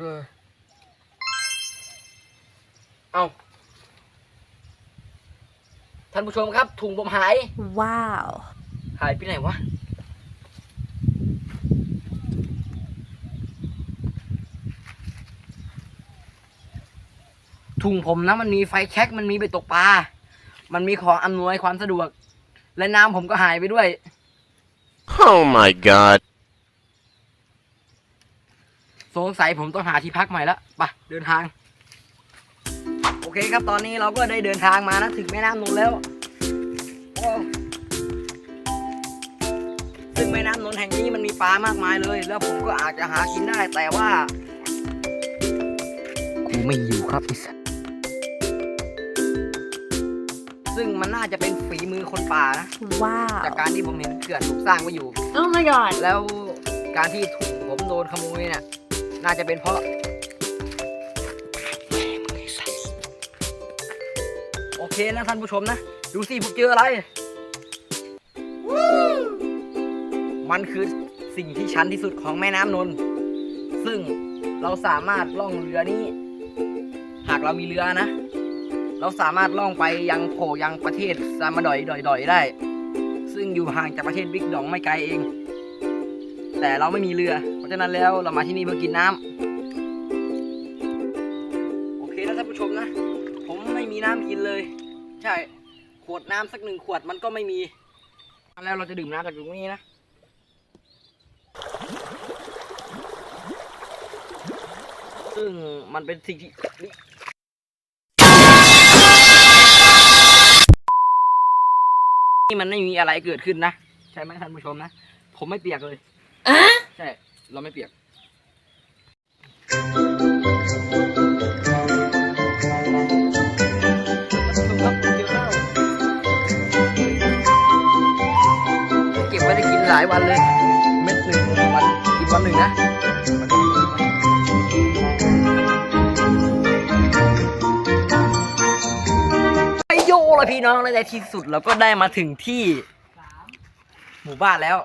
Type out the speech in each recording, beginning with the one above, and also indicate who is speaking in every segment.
Speaker 1: เออเอาท่านผู้ชมครับ ถุงผมหาย
Speaker 2: ว้าว
Speaker 1: หายไปไหนวะ ถุงผมนะมันมีไฟแช็กมันมีไปตกปลา มันมีของอำนวยความสะดวก และน้ำผมก็หายไปด้วย
Speaker 3: Oh my god.
Speaker 1: สงสัยผมต้องหาที่พักใหม่แล้วไปเดินทาง โอเคครับตอนนี้เราก็ได้เดินทางมานะถึงแม่น้ำนนท์แล้วโอ้ซึ่งแม่น้ำนนท์แห่งนี้มันมีปลามากมายเลย แล้วผมก็อาจจะหากินได้แต่ว่ากูไม่อยู่ครับไอ้สัสซึ่งมันน่าจะเป็นฝีมือคนป่านะ
Speaker 2: ว้าว
Speaker 1: จากการที่ผมเห็นเขื่อนถูกสร้างไว้อยู่
Speaker 2: Oh my god
Speaker 1: แล้วการที่ถูกผมโดนขโมยเนี่ย น่าจะเป็นเพราะโอเคนะท่านผู้ชมนะ ดูสิผมเจออะไร มันคือสิ่งที่ชันที่สุดของแม่น้ำนน์ซึ่งเราสามารถล่องเรือนี้ หากเรามีเรือนะ เราสามารถล่องไปยังโผยังประเทศซามาดอยดอยดอยได้ ซึ่งอยู่ห่างจากประเทศบิ๊กดองไม่ไกลเอง แต่เราไม่มีเรือ เพราะฉะนั้นแล้วเรามาที่นี่เพื่อกินน้ำโอเคนะท่านผู้ชมนะ ผมไม่มีน้ำกินเลย ใช่ ขวดน้ำสักหนึ่งขวดมันก็ไม่มี แล้วเราจะดื่มน้ำจากตรงนี้นะซึ่งมันเป็นสิ่งที่นี่มันไม่มีอะไรเกิดขึ้นนะ ใช่ไหมท่านผู้ชมนะ ผมไม่เปียกเลย ใช่ เราไม่เปียก เก็บไว้ได้กินหลายวันเลย เม็ดหนึ่งวันกินวันหนึ่งนะไปโยเลยพี่น้องและในที่สุดเราก็ได้มาถึงที่ หมู่บ้านแล้ว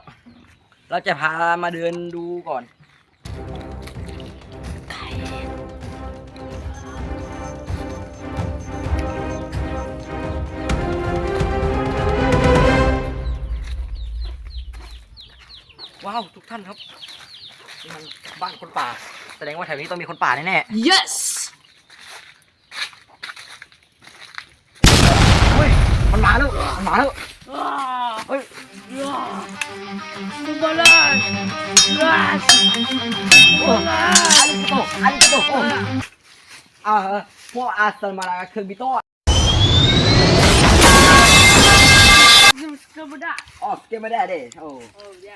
Speaker 1: เราจะพามาเดินดูก่อน ว้าว ทุกท่านครับนี่มันบ้านคนป่า แสดงว่าแถวนี้ต้องมีคนป่าแน่
Speaker 2: yes
Speaker 1: ๆเฮ้ยมันมาแล้ว มันมาแล้ว เฮ้ย
Speaker 2: ซูเปอร์เลย
Speaker 1: โอ้อาริโตอาริโตโอ้อ่าพวกอาสมาราเคอร์บิโต
Speaker 2: ซูเปอร์ได้
Speaker 1: อ๋อสเกมไม่ได้เด้โอ้
Speaker 2: โอ้ย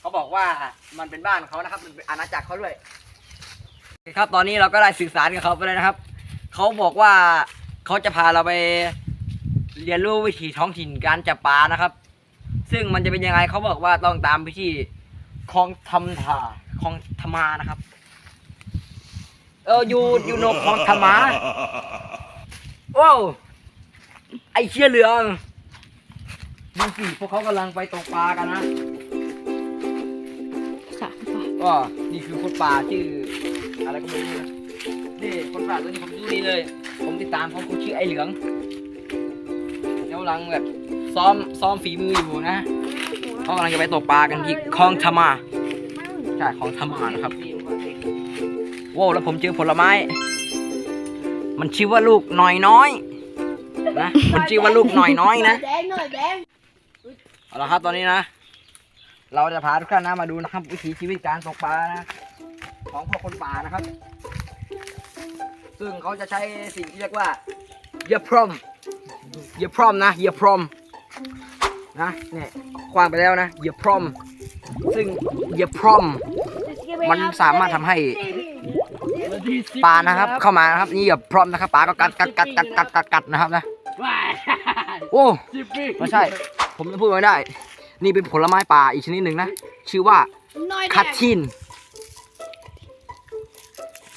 Speaker 1: เขาบอกว่ามันเป็นบ้านเขานะครับ มันเป็นอาณาจักรเขาด้วย ครับ ตอนนี้เราก็ได้สื่อสารกับเขาไปเลยนะครับ เขาบอกว่าเขาจะพาเราไป เรียนรู้วิถีท้องถิ่นการจับปลานะครับ ซึ่งมันจะเป็นยังไงเขาบอกว่าต้องตามพิธีคลองทำถาคลองธรรมานะครับ เออยูยูโนคลองธรรมาว้าวไอเชี่ยเหลืองดูสิพวกเขากำลังไปตกปลากันนะ
Speaker 2: สามบาท
Speaker 1: ก็นี่คือคนป่าชื่ออะไรก็ไม่รู้นะนี่คนป่าตัวนี้ผมดูนี่เลย ผมติดตามเขาเขาชื่อไอ้เหลืองเขา กำลังแบบซ้อมซ้อมฝีมืออยู่นะเขากำลังจะไปตกปลากันที่คลองธรรมาใช่คลองธรรมานะครับว้าวแล้วผมเจอผลไม้ มันชื่อว่าลูกหน่อยน้อยนะมันชื่อว่าลูกหน่อยน้อยนะ
Speaker 2: แดงหน่อยแดง
Speaker 1: เอาละครับตอนนี้นะ เราจะพาทุกท่านนะมาดูนะครับ วิถีชีวิตการตกปลานะของพวกคนป่านะครับ ซึ่งเขาจะใช้สิ่งที่เรียกว่าเหยาพรอม เหยาพรอมนะเหยาพรอมนะเนี่ยคว้างไปแล้วนะเหยาพรอม ซึ่งเหยาพรอม มันสามารถทำให้ปลานะครับ เข้ามานะครับนี่เหยาพรอมนะครับปลาก็กัดกัดกัดกัดกัดกัดกัดนะครับนะโอ้ไม่ใช่ ผมจะพูดไม่ได้ นี่เป็นผลไม้ป่าอีกชนิดหนึ่งนะ ชื่อว่า
Speaker 2: น้อยแดง
Speaker 1: คัตชิน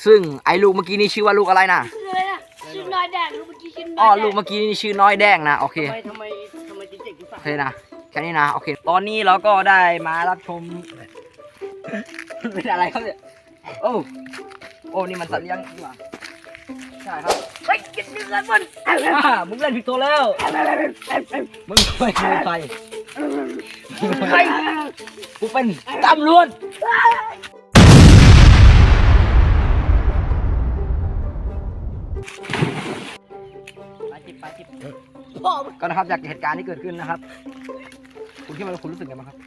Speaker 1: ซึ่งไอ้ลูกเมื่อกี้นี่ชื่อว่าลูกอะไรนะ
Speaker 2: ชื่ออะไรนะชื่อน้อยแดงลูกเมื่ อกี้ชื่อน้
Speaker 1: อ๋
Speaker 2: อ
Speaker 1: อย
Speaker 2: แดง
Speaker 1: ลูกเมื่อกี้นี่ชื่อน้อยแดงนะโอเค
Speaker 2: ทำไมทำไมทำไมจริงๆกู
Speaker 1: โอเคนะแค่นี้นะโอเค ตอนนี้เราก็ได้มารับชมมันเป็นอะไรครับเนี่ยโอ้โอ้นี่มันสัตว์เลี้ยงดีกว่าใช่ครับ
Speaker 2: ไปกินเนื้อมัน
Speaker 1: อ่ามึงเล่นผิดตัวแล้วมึงไม่ใช่ใครใครกูเป็นตำรวจ ก็นะครับจากเหตุการณ์ที่เกิดขึ้นนะครับ คุณคิดว่าคุณรู้สึกยังไงบ้างครับ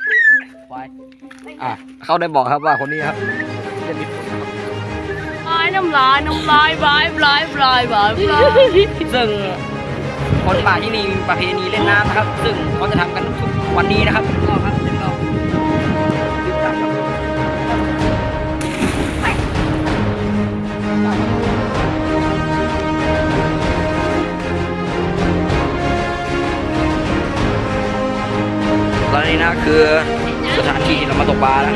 Speaker 1: วายอะเขาได้บอกครับว่าคนนี้ครับเล่นผิดคนนะครับ
Speaker 2: ลายน้ำลายน้ำลายบายบายบายบายบาย
Speaker 1: ซึ่งคนป่าที่นี่มีประเพณีเล่นน้ำนะครับ ซึ่งเขาจะทำกันทุกวันนี้นะครับรอบครับ คือสถานที่ที่เรามาตกปลาแล้ว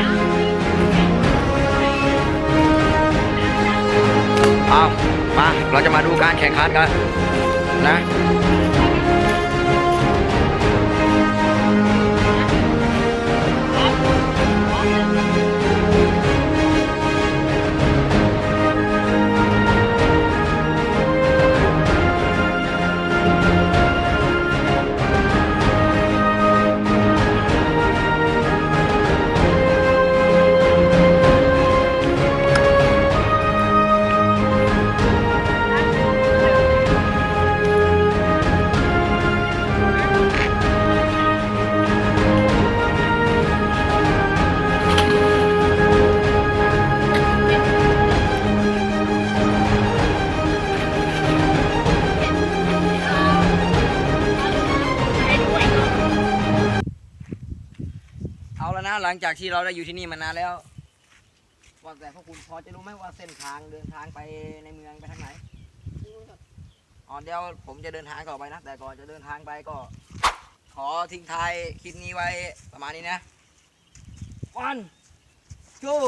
Speaker 1: เอามา เราจะมาดูการแข่งขันกันนะ นะหลังจากที่เราได้อยู่ที่นี่มานานแล้ว ว่าแต่พวกคุณพอจะรู้ไหมว่าเส้นทางเดินทางไปในเมืองไปทางไหนอ๋อเดี๋ยวผมจะเดินทางต่อไปนะ แต่ก่อนจะเดินทางไปก็ ขอทิ้งท้ายคลิปนี้ไว้ประมาณนี้นะ one two